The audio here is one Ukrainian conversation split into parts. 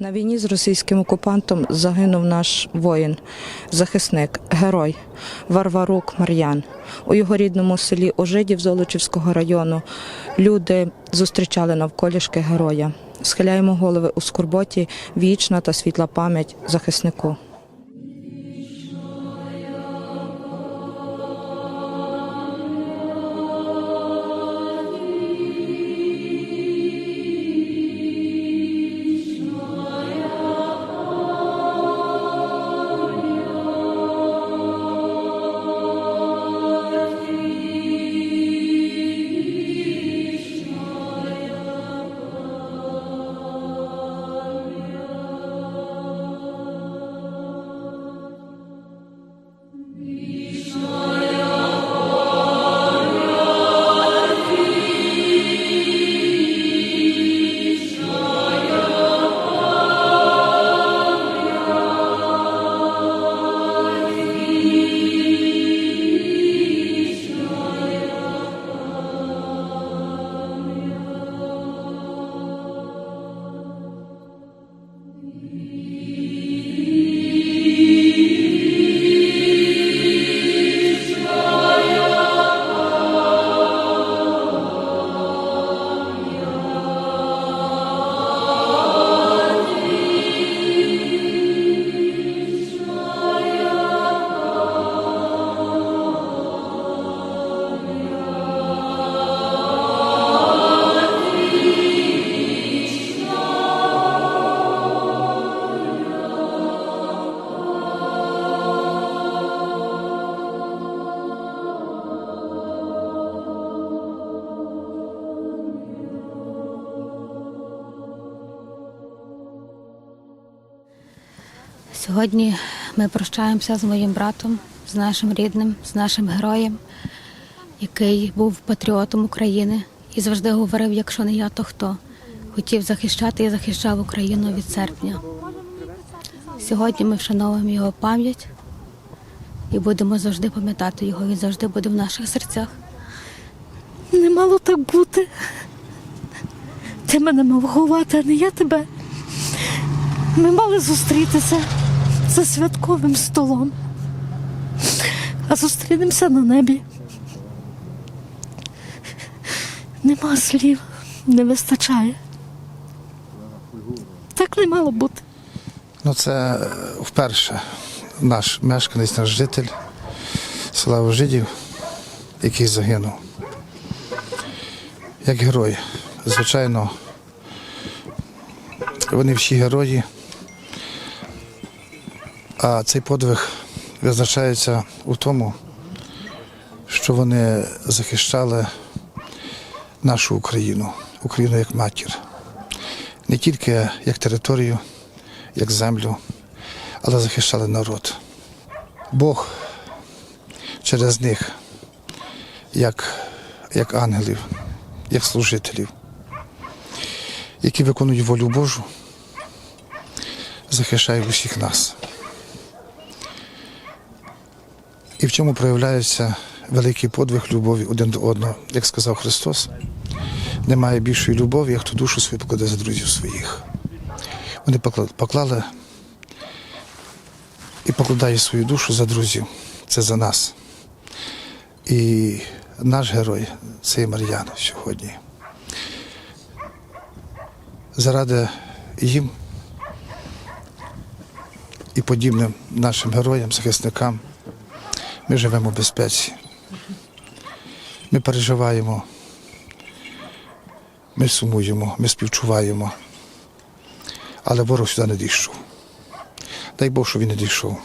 На війні з російським окупантом загинув наш воїн, захисник, герой Варварук Мар'ян. У його рідному селі Ожидів Золочівського району люди зустрічали навколішки героя. Схиляємо голови у скорботі, вічна та світла пам'ять захиснику. Сьогодні ми прощаємося з моїм братом, з нашим рідним, з нашим героєм, який був патріотом України і завжди говорив, якщо не я, то хто. Хотів захищати і захищав Україну від серпня. Сьогодні ми вшановуємо його пам'ять і будемо завжди пам'ятати його. Він завжди буде в наших серцях. Не мало так бути. Ти мене мав ховати, а не я тебе. Ми мали зустрітися за святковим столом, а зустрінемося на небі. Нема слів, не вистачає. Так не мало бути. Ну, це е, вперше наш мешканець, наш житель села Вожидів, який загинув. Як герой. Звичайно, вони всі герої, а цей подвиг визначається у тому, що вони захищали нашу Україну, Україну як матір. Не тільки як територію, як землю, але захищали народ. Бог через них, як, як ангелів, як служителів, які виконують волю Божу, захищає усіх нас. І в цьому проявляється великий подвиг любові один до одного, як сказав Христос. Немає більшої любові, як хто душу свою покладе за друзів своїх. Вони поклали і покладають свою душу за друзів. Це за нас. І наш герой це є Мар'ян сьогодні. Заради їм і подібним нашим героям, захисникам ми живемо в безпеці. Ми переживаємо, ми сумуємо, ми співчуваємо але ворог сюди не дійшов. Дай Бог, щоб він не дійшов.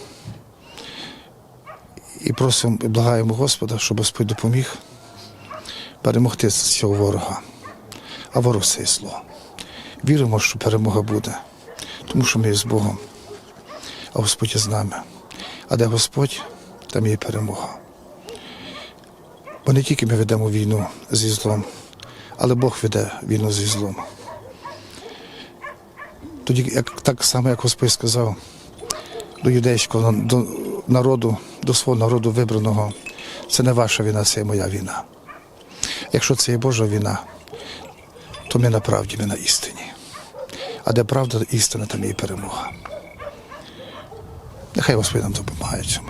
І просимо, і благаємо Господа, щоб Господь допоміг перемогти цього ворога. А ворог це є зло. Віримо, що перемога буде, тому що ми є з Богом, а Господь є з нами. А де Господь, там є перемога. Бо не тільки ми ведемо війну зі злом, але Бог веде війну зі злом. Тоді, як так само, як Господь сказав до юдейського до народу, до свого народу вибраного, це не ваша війна, це моя війна. Якщо це є Божа війна, то ми на правді, ми на істині. а де правда істина, там є і перемога. Нехай Господь нам допомагає цьому.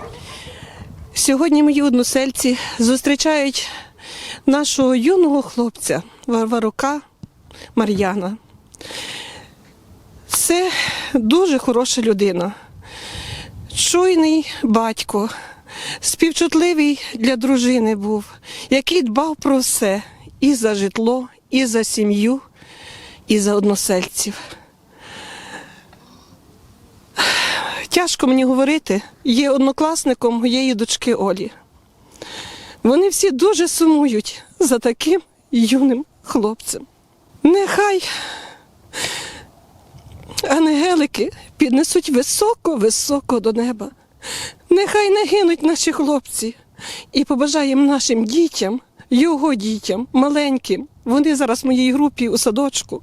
Сьогодні мої односельці зустрічають нашого юного хлопця Варварука Мар'яна. Це дуже хороша людина, чуйний батько, співчутливий для дружини був, який дбав про все і за житло, і за сім'ю, і за односельців. Тяжко мені говорити, є однокласником моєї дочки Олі. Вони всі дуже сумують за таким юним хлопцем. Нехай ангелики піднесуть високо-високо до неба. Нехай не гинуть наші хлопці. І побажаємо нашим дітям, його дітям, маленьким. Вони зараз в моїй групі у садочку.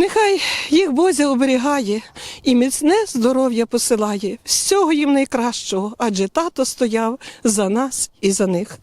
Нехай їх Бозя оберігає і міцне здоров'я посилає. Всього їм найкращого, адже тато стояв за нас і за них.